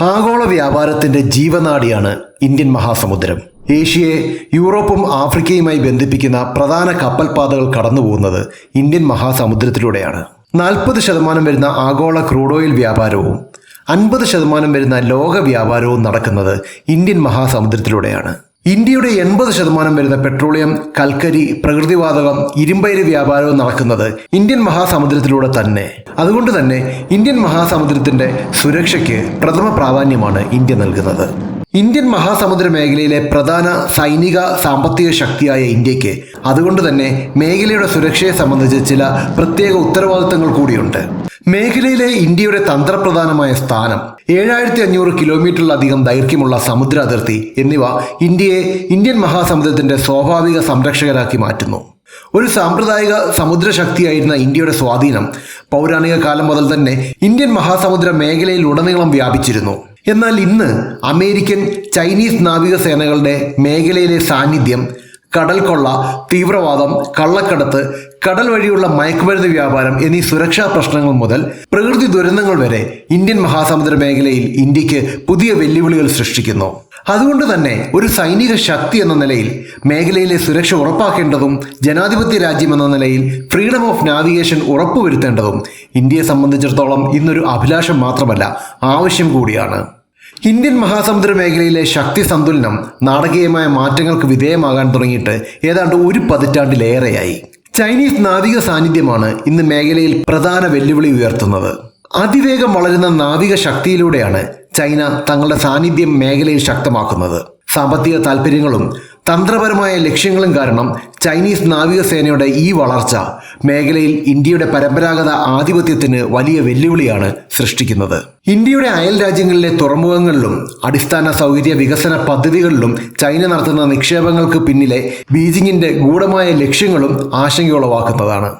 ആഗോള വ്യാപാരത്തിന്റെ ജീവനാടിയാണ് ഇന്ത്യൻ മഹാസമുദ്രം. ഏഷ്യയെ യൂറോപ്പും ആഫ്രിക്കയുമായി ബന്ധിപ്പിക്കുന്ന പ്രധാന കപ്പൽപാതകൾ കടന്നുപോകുന്നത് ഇന്ത്യൻ മഹാസമുദ്രത്തിലൂടെയാണ്. നാൽപ്പത് ശതമാനം വരുന്ന ആഗോള ക്രൂഡ് ഓയിൽ വ്യാപാരവും അൻപത് ശതമാനം വരുന്ന ലോക വ്യാപാരവും നടക്കുന്നത് ഇന്ത്യൻ മഹാസമുദ്രത്തിലൂടെയാണ്. ഇന്ത്യയുടെ എൺപത് ശതമാനം വരുന്ന പെട്രോളിയം കൽക്കരി പ്രകൃതിവാതകം ഇരുമ്പയിര് വ്യാപാരവും നടക്കുന്നത് ഇന്ത്യൻ മഹാസമുദ്രത്തിലൂടെ തന്നെ. അതുകൊണ്ട് തന്നെ ഇന്ത്യൻ മഹാസമുദ്രത്തിന്റെ സുരക്ഷയ്ക്ക് പ്രഥമ പ്രാധാന്യമാണ് ഇന്ത്യ നൽകുന്നത്. ഇന്ത്യൻ മഹാസമുദ്ര മേഖലയിലെ പ്രധാന സൈനിക സാമ്പത്തിക ശക്തിയായ ഇന്ത്യയ്ക്ക് അതുകൊണ്ട് തന്നെ മേഖലയുടെ സുരക്ഷയെ സംബന്ധിച്ച് ചില പ്രത്യേക ഉത്തരവാദിത്തങ്ങൾ കൂടിയുണ്ട്. മേഖലയിലെ ഇന്ത്യയുടെ തന്ത്രപ്രധാനമായ സ്ഥാനം ഏഴായിരത്തി അഞ്ഞൂറ് കിലോമീറ്ററിലധികം ദൈർഘ്യമുള്ള സമുദ്ര അതിർത്തി എന്നിവ ഇന്ത്യയെ ഇന്ത്യൻ മഹാസമുദ്രത്തിന്റെ സ്വാഭാവിക സംരക്ഷകരാക്കി മാറ്റുന്നു. ഒരു സാമ്പ്രദായിക സമുദ്ര ശക്തിയായിരുന്ന ഇന്ത്യയുടെ സ്വാധീനം പൗരാണിക കാലം മുതൽ തന്നെ ഇന്ത്യൻ മഹാസമുദ്ര മേഖലയിൽ ഉടനീളം വ്യാപിച്ചിരുന്നു. എന്നാൽ ഇന്ന് അമേരിക്കൻ ചൈനീസ് നാവിക സേനകളുടെ മേഖലയിലെ സാന്നിധ്യം കടൽക്കൊള്ള കൊള്ള തീവ്രവാദം കള്ളക്കടത്ത് കടൽ വഴിയുള്ള മയക്കുമരുന്ന് വ്യാപാരം എന്നീ സുരക്ഷാ പ്രശ്നങ്ങൾ മുതൽ പ്രകൃതി ദുരന്തങ്ങൾ വരെ ഇന്ത്യൻ മഹാസമുദ്ര മേഖലയിൽ ഇന്ത്യയ്ക്ക് പുതിയ വെല്ലുവിളികൾ സൃഷ്ടിക്കുന്നു. അതുകൊണ്ട് തന്നെ ഒരു സൈനിക ശക്തി എന്ന നിലയിൽ മേഖലയിലെ സുരക്ഷ ഉറപ്പാക്കേണ്ടതും ജനാധിപത്യ രാജ്യം എന്ന നിലയിൽ ഫ്രീഡം ഓഫ് നാവിഗേഷൻ ഉറപ്പുവരുത്തേണ്ടതും ഇന്ത്യയെ സംബന്ധിച്ചിടത്തോളം ഇന്നൊരു അഭിലാഷം മാത്രമല്ല ആവശ്യം കൂടിയാണ്. ഇന്ത്യൻ മഹാസമുദ്ര മേഖലയിലെ ശക്തി സന്തുലനം നാടകീയമായ മാറ്റങ്ങൾക്ക് വിധേയമാകാൻ തുടങ്ങിയിട്ട് ഏതാണ്ട് ഒരു പതിറ്റാണ്ടിലേറെയായി. ചൈനീസ് നാവിക സാന്നിധ്യമാണ് ഇന്ന് മേഖലയിൽ പ്രധാന വെല്ലുവിളി ഉയർത്തുന്നത്. അതിവേഗം വളരുന്ന നാവിക ശക്തിയിലൂടെയാണ് ചൈന തങ്ങളുടെ സാന്നിധ്യം മേഖലയിൽ ശക്തമാക്കുന്നത്. സാമ്പത്തിക താൽപ്പര്യങ്ങളും തന്ത്രപരമായ ലക്ഷ്യങ്ങളും കാരണം ചൈനീസ് നാവികസേനയുടെ ഈ വളർച്ച മേഖലയിൽ ഇന്ത്യയുടെ പരമ്പരാഗത ആധിപത്യത്തിന് വലിയ വെല്ലുവിളിയാണ് സൃഷ്ടിക്കുന്നത്. ഇന്ത്യയുടെ അയൽ രാജ്യങ്ങളിലെ തുറമുഖങ്ങളിലും അടിസ്ഥാന സൗകര്യ വികസന പദ്ധതികളിലും ചൈന നടത്തുന്ന നിക്ഷേപങ്ങൾക്ക് പിന്നിലെ ബീജിംഗിന്റെ ഗൂഢമായ ലക്ഷ്യങ്ങളും ആശങ്കയുളവാക്കുന്നതാണ്.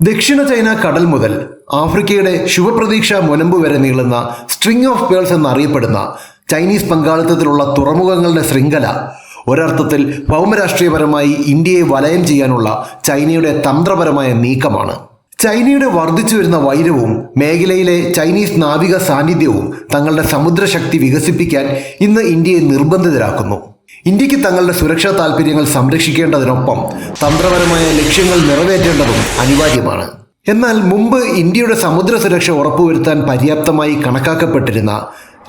ദക്ഷിണ ചൈന കടൽ മുതൽ ആഫ്രിക്കയുടെ ശുഭപ്രതീക്ഷ മുനമ്പ് വരെ നീളുന്ന സ്ട്രിംഗ് ഓഫ് പേൾസ് എന്നറിയപ്പെടുന്ന ചൈനീസ് പങ്കാളിത്തത്തിലുള്ള തുറമുഖങ്ങളുടെ ശൃംഖല ഒരർത്ഥത്തിൽ ഭൗമരാഷ്ട്രീയപരമായി ഇന്ത്യയെ വലയം ചെയ്യാനുള്ള ചൈനയുടെ തന്ത്രപരമായ നീക്കമാണ്. ചൈനയുടെ വർദ്ധിച്ചു വരുന്ന വൈരവും മേഖലയിലെ ചൈനീസ് നാവിക സാന്നിധ്യവും തങ്ങളുടെ സമുദ്രശക്തി വികസിപ്പിക്കാൻ ഇന്ന് ഇന്ത്യയെ നിർബന്ധിതരാക്കുന്നു. ഇന്ത്യയ്ക്ക് തങ്ങളുടെ സുരക്ഷാ താൽപ്പര്യങ്ങൾ സംരക്ഷിക്കേണ്ടതിനൊപ്പം തന്ത്രപരമായ ലക്ഷ്യങ്ങൾ നിറവേറ്റേണ്ടതും അനിവാര്യമാണ്. എന്നാൽ മുമ്പ് ഇന്ത്യയുടെ സമുദ്ര സുരക്ഷ ഉറപ്പുവരുത്താൻ പര്യാപ്തമായി കണക്കാക്കപ്പെട്ടിരുന്ന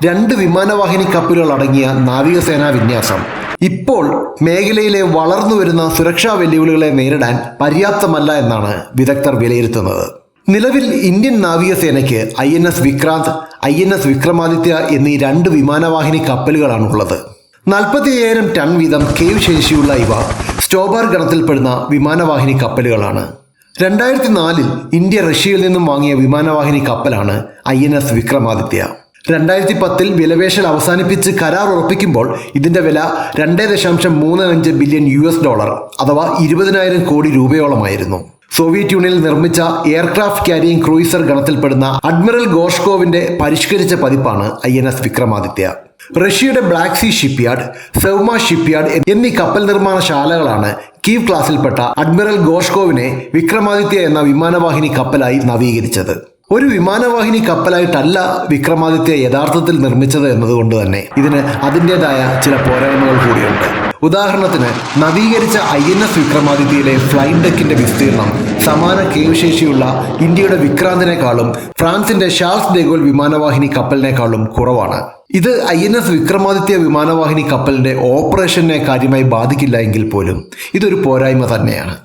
രണ്ട് വിമാനവാഹിനി കപ്പലുകൾ അടങ്ങിയ നാവികസേനാ വിന്യാസം ഇപ്പോൾ മേഖലയിലെ വളർന്നു വരുന്ന സുരക്ഷാ വെല്ലുവിളികളെ നേരിടാൻ പര്യാപ്തമല്ല എന്നാണ് വിദഗ്ധർ വിലയിരുത്തുന്നത്. നിലവിൽ Indian നാവികസേനയ്ക്ക് I N S Vikrant I N S Vikramaditya എന്നീ രണ്ട് വിമാനവാഹിനി കപ്പലുകളാണുള്ളത്. നാൽപ്പത്തി അയ്യായിരം ടൺ വീതം കേവ് ശേഷിയുള്ള ഇവ സ്റ്റോബാർ ഗണത്തിൽപ്പെടുന്ന വിമാനവാഹിനി കപ്പലുകളാണ്. രണ്ടായിരത്തി നാലിൽ ഇന്ത്യ റഷ്യയിൽ നിന്നും വാങ്ങിയ വിമാനവാഹിനി കപ്പലാണ് ഐ എൻ എസ് വിക്രമാദിത്യ. രണ്ടായിരത്തി പത്തിൽ വിലപേശൽ അവസാനിപ്പിച്ച് കരാർ ഉറപ്പിക്കുമ്പോൾ ഇതിന്റെ വില രണ്ട് ദശാംശം മൂന്ന് അഞ്ച് ബില്യൺ യു എസ് ഡോളർ അഥവാ ഇരുപതിനായിരം കോടി രൂപയോളമായിരുന്നു. സോവിയറ്റ് യൂണിയനിൽ നിർമ്മിച്ച എയർക്രാഫ്റ്റ് ക്യാരിയിങ് ക്രൂയിസർ ഗണത്തിൽപ്പെടുന്ന അഡ്മിറൽ ഗോഷ്കോവിന്റെ പരിഷ്കരിച്ച പതിപ്പാണ് ഐ എൻ എസ് വിക്രമാദിത്യ. റഷ്യയുടെ ബ്ലാക്ക് സീ ഷിപ്പ്യാർഡ് സെവ്മ ഷിപ്പ്യാർഡ് എന്നീ കപ്പൽ നിർമ്മാണ ശാലകളാണ് കീവ് ക്ലാസിൽപ്പെട്ട അഡ്മിറൽ ഗോഷ്കോവിനെ വിക്രമാദിത്യ എന്ന വിമാനവാഹിനി കപ്പലായി നവീകരിച്ചത്. ഒരു വിമാനവാഹിനി കപ്പലായിട്ടല്ല വിക്രമാദിത്യ യഥാർത്ഥത്തിൽ നിർമ്മിച്ചത് എന്നതുകൊണ്ട് തന്നെ ഇതിന് അതിന്റെതായ ചില പോരായ്മകൾ കൂടിയുണ്ട്. ഉദാഹരണത്തിന് നവീകരിച്ച ഐ എൻ എസ് വിക്രമാദിത്യയിലെ ഫ്ലൈറ്റ് ഡെക്കിന്റെ വിസ്തീർണം സമാന കേവുശേഷിയുള്ള ഇന്ത്യയുടെ വിക്രാന്തിനേക്കാളും ഫ്രാൻസിന്റെ ഷാൾസ് ഡെഗോൾ വിമാനവാഹിനി കപ്പലിനേക്കാളും കുറവാണ്. ഇത് ഐ എൻ എസ് വിക്രമാദിത്യ വിമാനവാഹിനി കപ്പലിന്റെ ഓപ്പറേഷനെ കാര്യമായി ബാധിക്കില്ല എങ്കിൽ പോലും ഇതൊരു പോരായ്മ തന്നെയാണ്.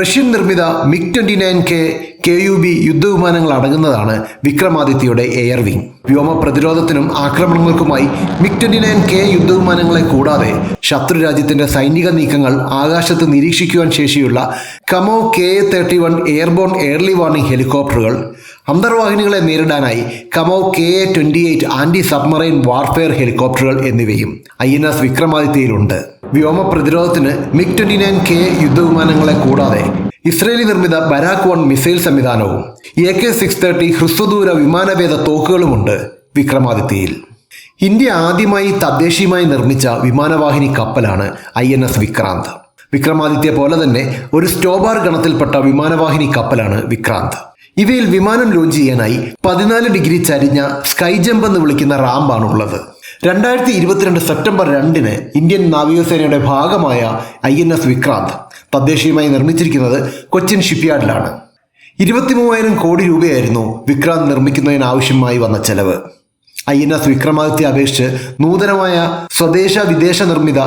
റഷ്യൻ നിർമ്മിത MiG twenty nine K K U B യുദ്ധവിമാനങ്ങൾ അടങ്ങുന്നതാണ് വിക്രമാദിത്യയുടെ എയർ വിംഗ് വ്യോമ പ്രതിരോധത്തിനും ആക്രമണങ്ങൾക്കുമായി മിഗ് ട്വന്റി നയൻ കെ യുദ്ധവിമാനങ്ങളെ കൂടാതെ ശത്രു രാജ്യത്തിന്റെ സൈനിക നീക്കങ്ങൾ ആകാശത്ത് നിരീക്ഷിക്കുവാൻ ശേഷിയുള്ള Kamov K A thirty one airborne early warning ഹെലികോപ്റ്ററുകൾ അന്തർവാഹിനികളെ നേരിടാനായി Kamov K A twenty eight anti submarine warfare ഹെലികോപ്റ്ററുകൾ എന്നിവയും ഐ എൻ എസ് വിക്രമാദിത്യയിലുണ്ട്. വ്യോമ പ്രതിരോധത്തിന് മിഗ് ട്വന്റി നയൻ കെ യുദ്ധവിമാനങ്ങളെ കൂടാതെ ഇസ്രയേലി നിർമ്മിത ബരാക് വൺ മിസൈൽ സംവിധാനവും എ കെ സിക്സ് തേർട്ടി ഹ്രസ്വദൂര വിമാനവേദ തോക്കുകളുമുണ്ട് വിക്രമാദിത്യയിൽ. ഇന്ത്യ ആദ്യമായി തദ്ദേശീയമായി നിർമ്മിച്ച വിമാനവാഹിനി കപ്പലാണ് I N S Vikrant. Vikramaditya പോലെ തന്നെ ഒരു സ്റ്റോബാർ ഗണത്തിൽപ്പെട്ട വിമാനവാഹിനി കപ്പലാണ് വിക്രാന്ത്. ഇവയിൽ വിമാനം ലോഞ്ച് ചെയ്യാനായി പതിനാല് ഡിഗ്രി ചരിഞ്ഞ സ്കൈ ജമ്പ് എന്ന് വിളിക്കുന്ന റാമ്പാണ് ഉള്ളത് രണ്ടായിരത്തി ഇരുപത്തിരണ്ട് സെപ്റ്റംബർ രണ്ടിന് ഇന്ത്യൻ നാവികസേനയുടെ ഭാഗമായ ഐ എൻ എസ് വിക്രാന്ത് തദ്ദേശീയമായി നിർമ്മിച്ചിരിക്കുന്നത് കൊച്ചിൻ ഷിപ്പ്യാർഡിലാണ് ഇരുപത്തി മൂവായിരം കോടി രൂപയായിരുന്നു വിക്രാന്ത് നിർമ്മിക്കുന്നതിനാവശ്യമായി വന്ന ചെലവ്. ഐ എൻ എസ് വിക്രമാദിത്യ അപേക്ഷിച്ച് നൂതനമായ സ്വദേശ വിദേശ നിർമ്മിത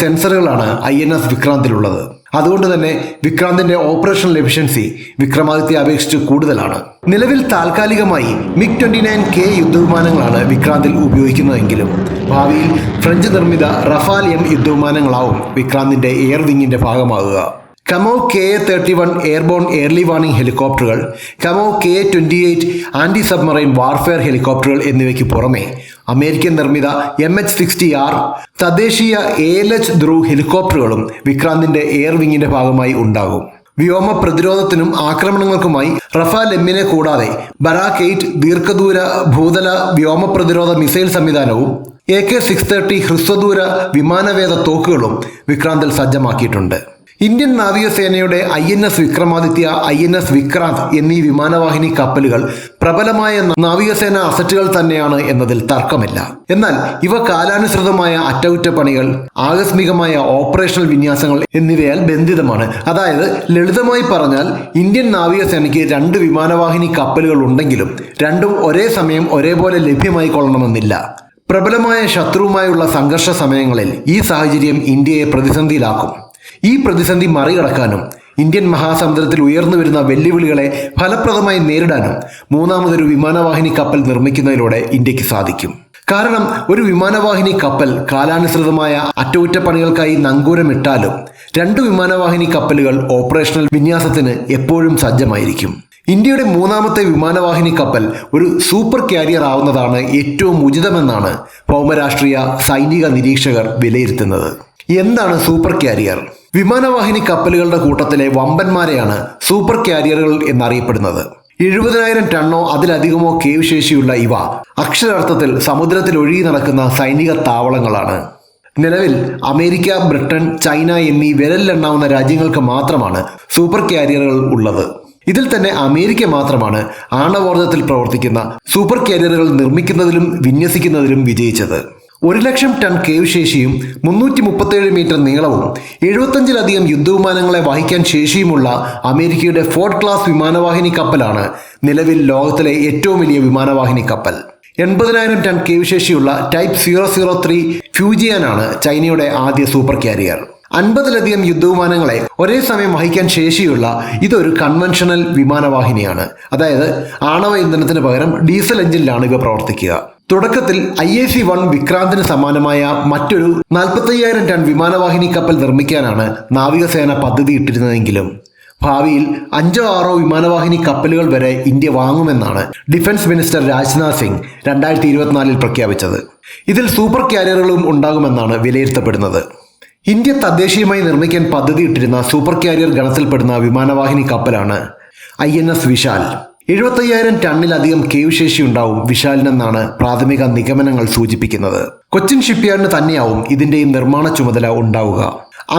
സെൻസറുകളാണ് ഐ എൻ എസ് വിക്രാന്തിലുള്ളത്. അതുകൊണ്ട് തന്നെ വിക്രാന്തിന്റെ ഓപ്പറേഷണൽ എഫിഷ്യൻസി വിക്രമാദിത്യ അപേക്ഷിച്ച് കൂടുതലാണ്. നിലവിൽ താൽക്കാലികമായി മിഗ് ട്വന്റി നയൻ കെ യുദ്ധവിമാനങ്ങളാണ് വിക്രാന്തിൽ ഉപയോഗിക്കുന്നതെങ്കിലും ഭാവിയിൽ ഫ്രഞ്ച് നിർമ്മിത റഫാൽ എം യുദ്ധവിമാനങ്ങളാവും വിക്രാന്തിന്റെ എയർ വിങ്ങിന്റെ ഭാഗമാകുക. Kamov K A thirty one airborne early warning ഹെലികോപ്റ്ററുകൾ Kamov K A twenty eight anti submarine warfare ഹെലികോപ്റ്ററുകൾ എന്നിവയ്ക്ക് പുറമെ അമേരിക്കൻ നിർമ്മിത എം എച്ച് സിക്സ്റ്റി ആർ തദ്ദേശീയ എ എൽ എച്ച് ധ്രുവ് ഹെലികോപ്റ്ററുകളും വിക്രാന്തിന്റെ എയർ വിങ്ങിന്റെ ഭാഗമായി ഉണ്ടാകും. വ്യോമ പ്രതിരോധത്തിനും ആക്രമണങ്ങൾക്കുമായി റഫാൽ എമ്മിനെ കൂടാതെ ബറാക്ക് എയ്റ്റ് ദീർഘദൂര ഭൂതല വ്യോമ പ്രതിരോധ മിസൈൽ സംവിധാനവും എ കെ സിക്സ് തേർട്ടി ഹ്രസ്വദൂര വിമാനവേദ തോക്കുകളും വിക്രാന്തിൽ സജ്ജമാക്കിയിട്ടുണ്ട്. ഇന്ത്യൻ നാവികസേനയുടെ I N S Vikramaditya I N S Vikrant എന്നീ വിമാനവാഹിനി കപ്പലുകൾ പ്രബലമായ നാവികസേന അസറ്റുകൾ തന്നെയാണ് എന്നതിൽ തർക്കമില്ല. എന്നാൽ ഇവ കാലാനുസൃതമായ അറ്റകുറ്റപ്പണികൾ ആകസ്മികമായ ഓപ്പറേഷണൽ വിന്യാസങ്ങൾ എന്നിവയാൽ ബന്ധിതമാണ്. അതായത് ലളിതമായി പറഞ്ഞാൽ ഇന്ത്യൻ നാവികസേനയ്ക്ക് രണ്ട് വിമാനവാഹിനി കപ്പലുകൾ ഉണ്ടെങ്കിലും രണ്ടും ഒരേ സമയം ഒരേപോലെ ലഭ്യമായി കൊള്ളണമെന്നില്ല. പ്രബലമായ ശത്രുവുമായുള്ള സംഘർഷ സമയങ്ങളിൽ ഈ സാഹചര്യം ഇന്ത്യയെ പ്രതിസന്ധിയിലാക്കും. ഈ പ്രതിസന്ധി മറികടക്കാനും ഇന്ത്യൻ മഹാസമുദ്രത്തിൽ ഉയർന്നു വരുന്ന വെല്ലുവിളികളെ ഫലപ്രദമായി നേരിടാനും മൂന്നാമതൊരു വിമാനവാഹിനി കപ്പൽ നിർമ്മിക്കുന്നതിലൂടെ ഇന്ത്യയ്ക്ക് സാധിക്കും. കാരണം ഒരു വിമാനവാഹിനി കപ്പൽ കാലാനുസൃതമായ അറ്റകുറ്റപ്പണികൾക്കായി നങ്കൂരമിട്ടാലും രണ്ട് വിമാനവാഹിനി കപ്പലുകൾ ഓപ്പറേഷണൽ വിന്യാസത്തിന് എപ്പോഴും സജ്ജമായിരിക്കും. ഇന്ത്യയുടെ മൂന്നാമത്തെ വിമാനവാഹിനി കപ്പൽ ഒരു സൂപ്പർ കാരിയർ ആവുന്നതാണ് ഏറ്റവും ഉചിതമെന്നാണ് ഭൗമരാഷ്ട്രീയ സൈനിക നിരീക്ഷകർ വിലയിരുത്തുന്നത്. എന്താണ് സൂപ്പർ കാരിയർ? വിമാനവാഹിനി കപ്പലുകളുടെ കൂട്ടത്തിലെ വമ്പന്മാരെയാണ് സൂപ്പർ കാരിയറുകൾ എന്നറിയപ്പെടുന്നത്. എഴുപതിനായിരം ടണ്ണോ അതിലധികമോ കേവ് ശേഷിയുള്ള ഇവ അക്ഷരാർത്ഥത്തിൽ സമുദ്രത്തിൽ ഒഴുകി നടക്കുന്ന സൈനിക താവളങ്ങളാണ്. നിലവിൽ അമേരിക്ക ബ്രിട്ടൻ ചൈന എന്നീ വിരലിലെണ്ണാവുന്ന രാജ്യങ്ങൾക്ക് മാത്രമാണ് സൂപ്പർ കാരിയറുകൾ ഉള്ളത്. ഇതിൽ തന്നെ അമേരിക്ക മാത്രമാണ് ആണവോർജത്തിൽ പ്രവർത്തിക്കുന്ന സൂപ്പർ കാരിയറുകൾ നിർമ്മിക്കുന്നതിലും വിന്യസിക്കുന്നതിലും വിജയിച്ചത്. ഒരു ലക്ഷം ടൺ കേവ് ശേഷിയും മുന്നൂറ്റി മുപ്പത്തേഴ് മീറ്റർ നീളവും എഴുപത്തഞ്ചിലധികം യുദ്ധവിമാനങ്ങളെ വഹിക്കാൻ ശേഷിയുമുള്ള അമേരിക്കയുടെ ഫോർട്ട് ക്ലാസ് വിമാനവാഹിനി കപ്പലാണ് നിലവിൽ ലോകത്തിലെ ഏറ്റവും വലിയ വിമാനവാഹിനി കപ്പൽ. എൺപതിനായിരം ടൺ കേവ് ശേഷിയുള്ള ടൈപ്പ് സീറോ സീറോ ത്രീ ഫ്യൂജിയാനാണ് ചൈനയുടെ ആദ്യ സൂപ്പർ കാരിയർ. അൻപതിലധികം യുദ്ധവിമാനങ്ങളെ ഒരേ സമയം വഹിക്കാൻ ശേഷിയുള്ള ഇതൊരു കൺവെൻഷണൽ വിമാനവാഹിനിയാണ്. അതായത് ആണവ ഇന്ധനത്തിന് പകരം ഡീസൽ എഞ്ചിനിലാണ് ഇവ പ്രവർത്തിക്കുക. തുടക്കത്തിൽ ഐ എ സി വൺ വിക്രാന്തിന് സമാനമായ മറ്റൊരു നാൽപ്പത്തയ്യായിരം ടൺ വിമാനവാഹിനി കപ്പൽ നിർമ്മിക്കാനാണ് നാവികസേന പദ്ധതി ഇട്ടിരുന്നതെങ്കിലും ഭാവിയിൽ അഞ്ചോ ആറോ വിമാനവാഹിനി കപ്പലുകൾ വരെ ഇന്ത്യ വാങ്ങുമെന്നാണ് ഡിഫൻസ് മിനിസ്റ്റർ രാജ്നാഥ് സിംഗ് രണ്ടായിരത്തി ഇരുപത്തിനാലിൽ പ്രഖ്യാപിച്ചത്. ഇതിൽ സൂപ്പർ ക്യാരിയറുകളും ഉണ്ടാകുമെന്നാണ് വിലയിരുത്തപ്പെടുന്നത്. ഇന്ത്യ തദ്ദേശീയമായി നിർമ്മിക്കാൻ പദ്ധതിയിട്ടിരുന്ന സൂപ്പർ ക്യാരിയർ ഗണത്തിൽപ്പെടുന്ന വിമാനവാഹിനി കപ്പലാണ് ഐ എൻ എസ് വിശാൽ. എഴുപത്തയ്യായിരം ടണ്ണിലധികം കേവ് ശേഷി ഉണ്ടാവും വിശാലിനെന്നാണ് പ്രാഥമിക നിഗമനങ്ങൾ സൂചിപ്പിക്കുന്നത്. കൊച്ചിൻ ഷിപ്പ്യാർഡിന് തന്നെയാവും ഇതിന്റെയും നിർമ്മാണ ചുമതല ഉണ്ടാവുക.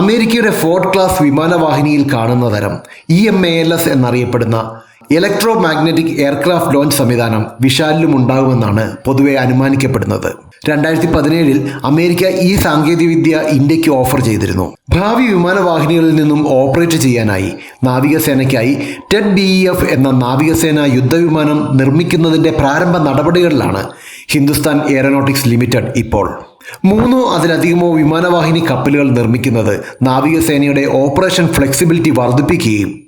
അമേരിക്കയുടെ ഫോർട്ട് ക്ലാസ് വിമാനവാഹിനിയിൽ കാണുന്ന തരം E M A L S എന്നറിയപ്പെടുന്ന ഇലക്ട്രോ മാഗ്നറ്റിക് എയർക്രാഫ്റ്റ് ലോഞ്ച് സംവിധാനം വിശാലിലും ഉണ്ടാകുമെന്നാണ് പൊതുവെ അനുമാനിക്കപ്പെടുന്നത്. രണ്ടായിരത്തി പതിനേഴിൽ അമേരിക്ക ഈ സാങ്കേതികവിദ്യ ഇന്ത്യയ്ക്ക് ഓഫർ ചെയ്തിരുന്നു. ഭാവി വിമാനവാഹിനികളിൽ നിന്നും ഓപ്പറേറ്റ് ചെയ്യാനായി നാവികസേനയ്ക്കായി ടെഡ് ബി ഇ എഫ് എന്ന നാവികസേന യുദ്ധവിമാനം നിർമ്മിക്കുന്നതിന്റെ പ്രാരംഭ നടപടികളിലാണ് ഹിന്ദുസ്ഥാൻ എയറോനോട്ടിക്സ് ലിമിറ്റഡ് ഇപ്പോൾ. മൂന്നോ അതിലധികമോ വിമാനവാഹിനി കപ്പലുകൾ നിർമ്മിക്കുന്നത് നാവികസേനയുടെ ഓപ്പറേഷൻ ഫ്ലെക്സിബിലിറ്റി വർദ്ധിപ്പിക്കുകയും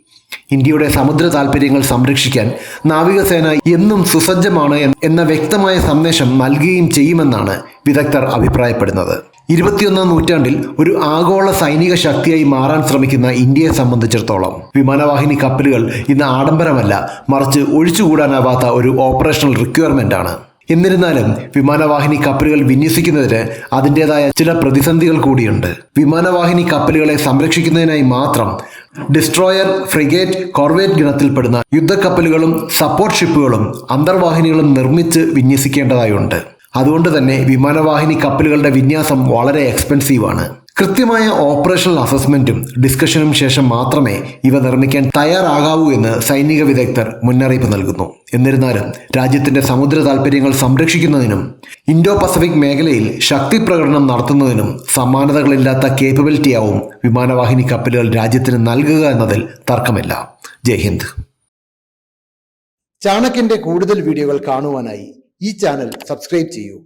ഇന്ത്യയുടെ സമുദ്ര താൽപ്പര്യങ്ങൾ സംരക്ഷിക്കാൻ നാവികസേന എന്നും സുസജ്ജമാണ് എന്ന വ്യക്തമായ സന്ദേശം നൽകുകയും ചെയ്യുമെന്നാണ് വിദഗ്ധർ അഭിപ്രായപ്പെടുന്നത്. ഇരുപത്തിയൊന്നാം നൂറ്റാണ്ടിൽ ഒരു ആഗോള സൈനിക ശക്തിയായി മാറാൻ ശ്രമിക്കുന്ന ഇന്ത്യയെ സംബന്ധിച്ചിടത്തോളം വിമാനവാഹിനി കപ്പലുകൾ ഇന്ന് ആഡംബരമല്ല മറിച്ച് ഒഴിച്ചുകൂടാനാവാത്ത ഒരു ഓപ്പറേഷണൽ റിക്വയർമെന്റ് ആണ് എന്നിരുന്നാലും വിമാനവാഹിനി കപ്പലുകൾ വിന്യസിക്കുന്നതിന് അതിന്റെതായ ചില പ്രതിസന്ധികൾ കൂടിയുണ്ട്. വിമാനവാഹിനി കപ്പലുകളെ സംരക്ഷിക്കുന്നതിനായി മാത്രം ഡിസ്ട്രോയർ ഫ്രിഗേറ്റ് കോർവേറ്റ് ഗണത്തിൽപ്പെടുന്ന യുദ്ധക്കപ്പലുകളും സപ്പോർട്ട് ഷിപ്പുകളും അന്തർവാഹിനികളും നിർമ്മിച്ച് വിന്യസിക്കേണ്ടതായുണ്ട്. അതുകൊണ്ട് തന്നെ വിമാനവാഹിനി കപ്പലുകളുടെ വിന്യാസം വളരെ എക്സ്പെൻസീവ് ആണ് കൃത്യമായ ഓപ്പറേഷണൽ അസസ്മെന്റും ഡിസ്കഷനും ശേഷം മാത്രമേ ഇവ നിർമ്മിക്കാൻ തയ്യാറാകാവൂ എന്ന് സൈനിക വിദഗ്ധർ മുന്നറിയിപ്പ് നൽകുന്നു. എന്നിരുന്നാലും രാജ്യത്തിന്റെ സമുദ്ര താൽപ്പര്യങ്ങൾ സംരക്ഷിക്കുന്നതിനും ഇൻഡോ പസഫിക് മേഖലയിൽ ശക്തി പ്രകടനം നടത്തുന്നതിനും സമാനതകളില്ലാത്ത കേപ്പബിലിറ്റിയാവും വിമാനവാഹിനി കപ്പലുകൾ രാജ്യത്തിന് നൽകുക എന്നതിൽ തർക്കമില്ല. ജയ് ഹിന്ദ്. ചാണക്യന്റെ കൂടുതൽ വീഡിയോകൾ കാണുവാനായി ഈ ചാനൽ സബ്സ്ക്രൈബ് ചെയ്യൂ.